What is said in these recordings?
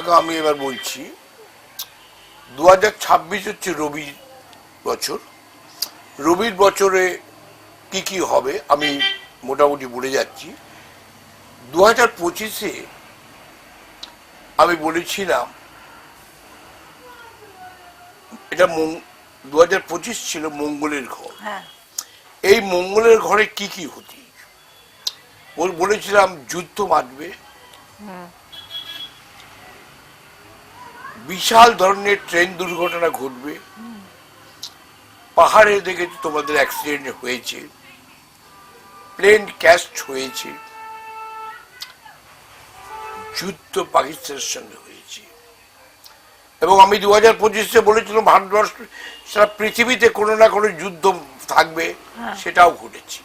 দেখো আমি এবার বলছি দু হাজার ছাব্বিশ হচ্ছে রবির বছর। রবির বছরে কি কি হবে আমি মোটামুটি বলে যাচ্ছি। দু হাজার পঁচিশে আমি বলেছিলাম এটা দু হাজার পঁচিশ ছিল মঙ্গলের ঘর। হ্যাঁ। এই মঙ্গলের ঘরে কি কি হতি? বলেছিলাম যুদ্ধ মারবে বিশাল ধরনের ট্রেন দুর্ঘটনা ঘটবে। পাহাড়ে দেখেছি তোমাদের অ্যাক্সিডেন্ট হয়েছে। প্লেন ক্যাস্ট হয়েছে। যুদ্ধ পাকিস্তানের সঙ্গে হয়েছে। এবং আমি দু হাজার পঁচিশে বলেছিলাম ভারতবর্ষ সারা পৃথিবীতে কোনো না কোনো যুদ্ধ থাকবে হ্যাঁ। সেটাও ঘটেছে।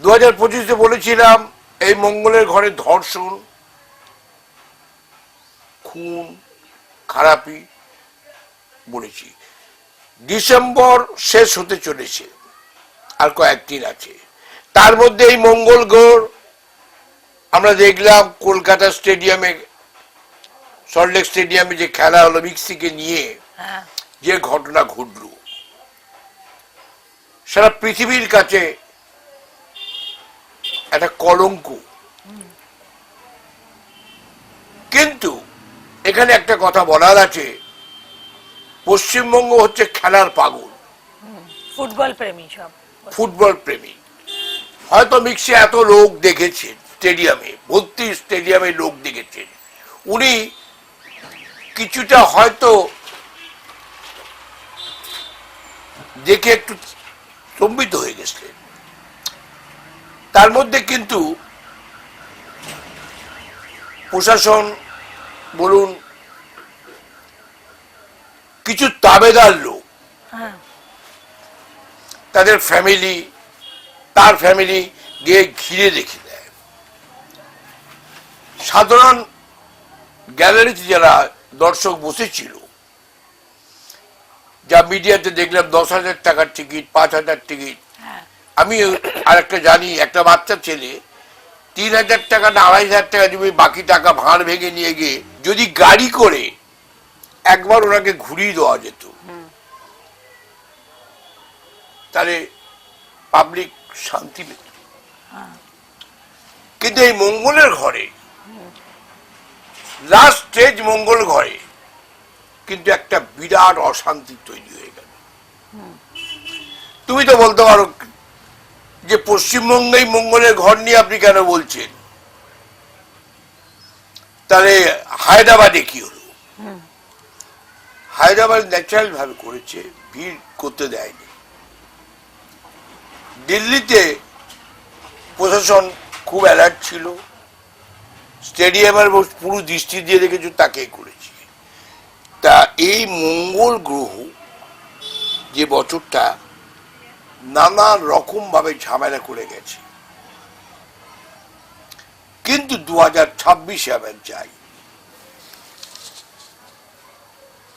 দু হাজার পঁচিশে বলেছিলাম এই মঙ্গলের ঘরে ধর্ষণ খুন খারাপি বলেছি। ডিসেম্বর শেষ হতে চলেছে আর কয়েকদিন আছে। তার মধ্যে এই মঙ্গল গ্রহ আমরা দেখলাম কলকাতা স্টেডিয়ামে সল্টলেক স্টেডিয়ামে যে খেলা হলো মিক্সিকে নিয়ে হ্যাঁ। যে ঘটনা ঘটল। সারা পৃথিবীর কাছে একটা কলঙ্ক কিন্তু এখানে একটা কথা বলার আছে। পশ্চিমবঙ্গ হচ্ছে খেলার পাগল। ফুটবল প্রেমী সব। ফুটবল প্রেমী। হয়তো মিক্সে এত লোক দেখেছেন স্টেডিয়ামে ভর্তি স্টেডিয়ামে লোক দেখেছেন উনি কিছুটা হয়তো দেখে একটু স্তম্ভিত হয়ে গেছিলেন। তার মধ্যে কিন্তু প্রশাসন বলুন কিছু তাবেদার লোক হ্যাঁ। তাদের ফ্যামিলি তার ফ্যামিলি গিয়ে ঘিরে রেখে দেয় সাধারণ গ্যালারিতে যারা দর্শক বসেছিল যা মিডিয়াতে দেখলাম দশ হাজার টাকার টিকিট পাঁচ হাজার টিকিট হ্যাঁ। আমি আর একটা জানি একটা বাচ্চা ছেলে তিন হাজার টাকা না আড়াই হাজার টাকা দিবে বাকি টাকা ভাঁড় ভেঙে নিয়ে গিয়ে যদি গাড়ি করে একবার ওনাকে ঘুরিয়ে দেওয়া যেত। তাহলে পাবলিক শান্তি পেত। কিন্তু এই মঙ্গলের ঘরে লাস্ট স্টেজ মঙ্গল ঘরে কিন্তু একটা বিরাট অশান্তি তৈরি হয়ে গেল। তুমি তো বলতে পারো যে পশ্চিমবঙ্গেই মঙ্গলের ঘর নিয়ে আপনি কেন বলছেন? তাহলে হায়দ্রাবাদে কি হলো? হায়দ্রাবাদ ন্যাচারাল ভাবে করেছে, ভিড় করতে দেয়নি। দিল্লিতে প্রশাসন খুব অ্যালার্ট ছিল। স্টেডিয়ামের পুরো দৃষ্টি দিয়ে রেখেছে তাকেই করেছি। তা এই মঙ্গল গ্রহ যে বছরটা নানা রকম ভাবে ঝামেলা করে গেছে। কিন্তু দু হাজার ছাব্বিশে আবার যাই।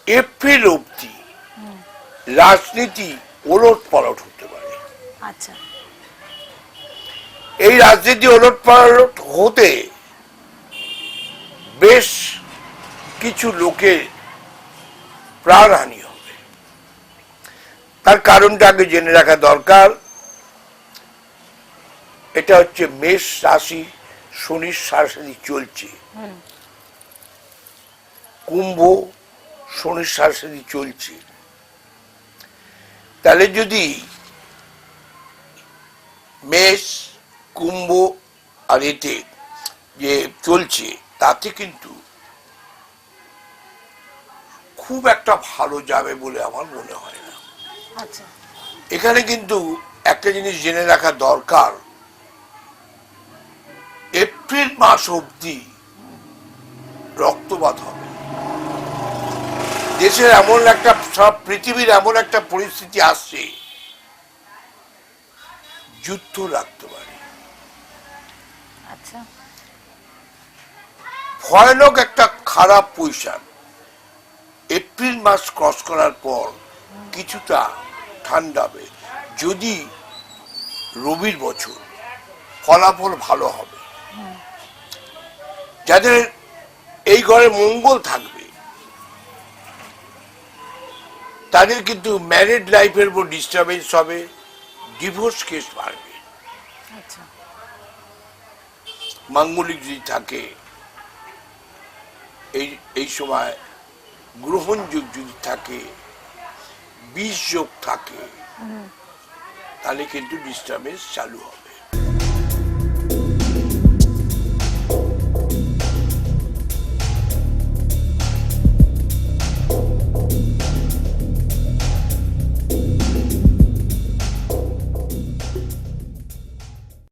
এপ্রিল অব্দি রাজনীতি ওলট পালট হতে পারে। আচ্ছা। এই রাজনীতি ওলট পালট হতে বেশ কিছু লোকের প্রাণহানি হবে। তার কারণটা আগে জেনে রাখা দরকার। এটা হচ্ছে মেষ রাশি শনির সারাসারি চলছে। কুম্ভ শনির সারাসারি চলছে। তাহলে যদি মেষ কুম্ভ আর এতে যে চলছে তাতে কিন্তু খুব একটা ভালো যাবে বলে আমার মনে হয় না। আচ্ছা। এখানে কিন্তু একটা জিনিস জেনে রাখা দরকার। এপ্রিল মাস অবধি রক্তপাত হবে। দেশের এমন একটা সব পৃথিবীর এমন একটা পরিস্থিতি আসছে যুদ্ধ লাগতে পারে। আচ্ছা। ভয়ানক একটা খারাপ পয়সা এপ্রিল মাস ক্রস করার পর কিছুটা ঠান্ডা হবে। যদি রবির বছর ফলাফল ভালো হবে যাদের এই ঘরে মঙ্গল থাকবে তাদের কিন্তু ম্যারিড লাইফের উপর ডিস্টারবেন্স হবে ডিভোর্স কেস বাড়বে। আচ্ছা। মাঙ্গলিক যদি থাকে এই এই সময় গ্রহণযোগ যদি থাকে বিষ যোগ থাকে তাহলে কিন্তু ডিস্টারবেন্স চালু হবে।